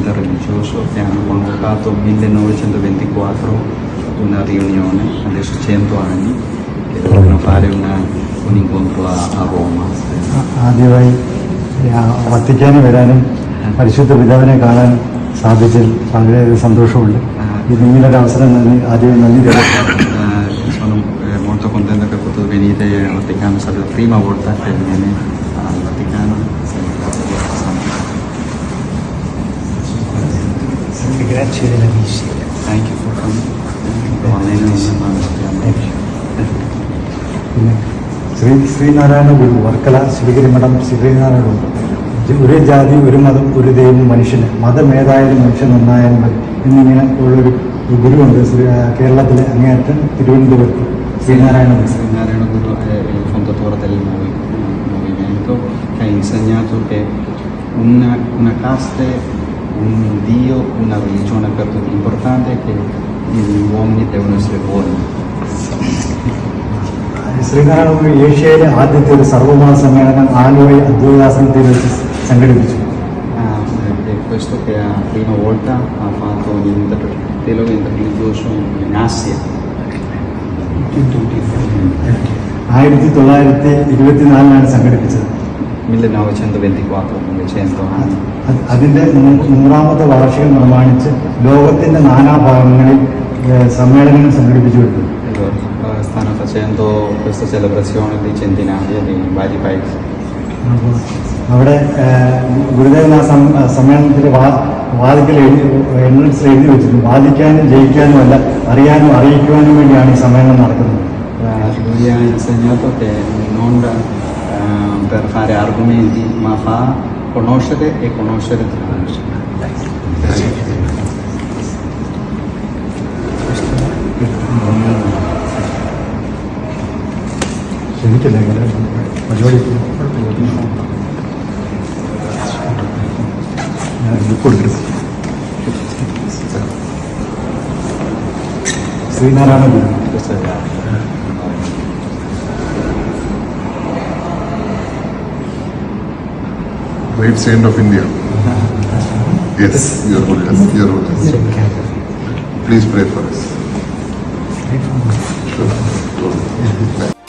interreligioso che hanno convocato 1924 una riunione, adesso 100 anni, che dovevano fare una, un incontro a, a Roma. ആദ്യമായി ആ, വത്തിക്കാന് വരാനും പരിശുദ്ധ പിതാവിനെ കാണാൻ സാധിച്ചതിൽ വളരെയധികം സന്തോഷമുണ്ട് ഇത് ഇങ്ങനൊരു അവസരം നന്ദി ആദ്യം നന്ദി രേഖപ്പെടുത്തുന്നു. Eh, sono eh, molto contento che ho potuto venire al Vaticano, è stata la prima volta che viene al Vaticano. Grazie della visita. Thank you for coming. പിന്നെ ശ്രീ ശ്രീനാരായണ ഗുരു വർക്കല ശ്രീഗിരി മഠം ശ്രീനാരായണ ഗുരു ഒരു ജാതി ഒരു മതം ഒരു ദൈവം മനുഷ്യന്. മതം ഏതായാലും മനുഷ്യൻ നന്നായാലും മതി. എന്നിങ്ങനെ ഉള്ളൊരു ഒരു ഗുരുവുണ്ട് ശ്രീ കേരളത്തിലെ അങ്ങേയറ്റം തിരുവനന്തപുരത്ത്. ശ്രീനാരായണ ഗുരു Narayana Guru è il fondatore ഉന്ന movi- un Dio, una religione per tutti. L'importante che gli uomini devono essere buoni. Sreenarayana ഏഷ്യയിലെ ആദ്യത്തെ ഒരു സർവമത സമ്മേളനം ആലുവയിൽ അദ്വൈതാസനത്തിൽ വെച്ച് സംഘടിപ്പിച്ചു Ah, questo che la prima volta ha fatto l'inter- dialogo interreligioso in Asia. ആയിരത്തി തൊള്ളായിരത്തി ഇരുപത്തിനാലിനാണ് സംഘടിപ്പിച്ചത് അതിന്റെ നൂറാമത്തെ വാർഷികം പ്രമാണിച്ച് ലോകത്തിന്റെ നാനാഭാഗങ്ങളിൽ ഭാഗങ്ങളിൽ സമ്മേളനങ്ങൾ സംഘടിപ്പിച്ചു വരുന്നു. Allora, stanno facendo questa celebrazione di centinaia di vari paesi. അപ്പോൾ അവിടെ ഗുരുദേവൻ ആ സമ്മേളനത്തിൽ വാദിക്കൽ എൻട്രൻസ് എഴുതി വെച്ചിട്ടുണ്ട് വാദിക്കാനും ജയിക്കാനും അല്ല അറിയാനും അറിയിക്കുവാനും വേണ്ടിയാണ് ഈ സമ്മേളനം നടക്കുന്നത്. per fare argomenti, ma fa conoscere e conoscere tra Seguite le maggiori Grazie. Guru Waves saint of India. Yes, your holiness, your holiness. Please pray for us. Sure.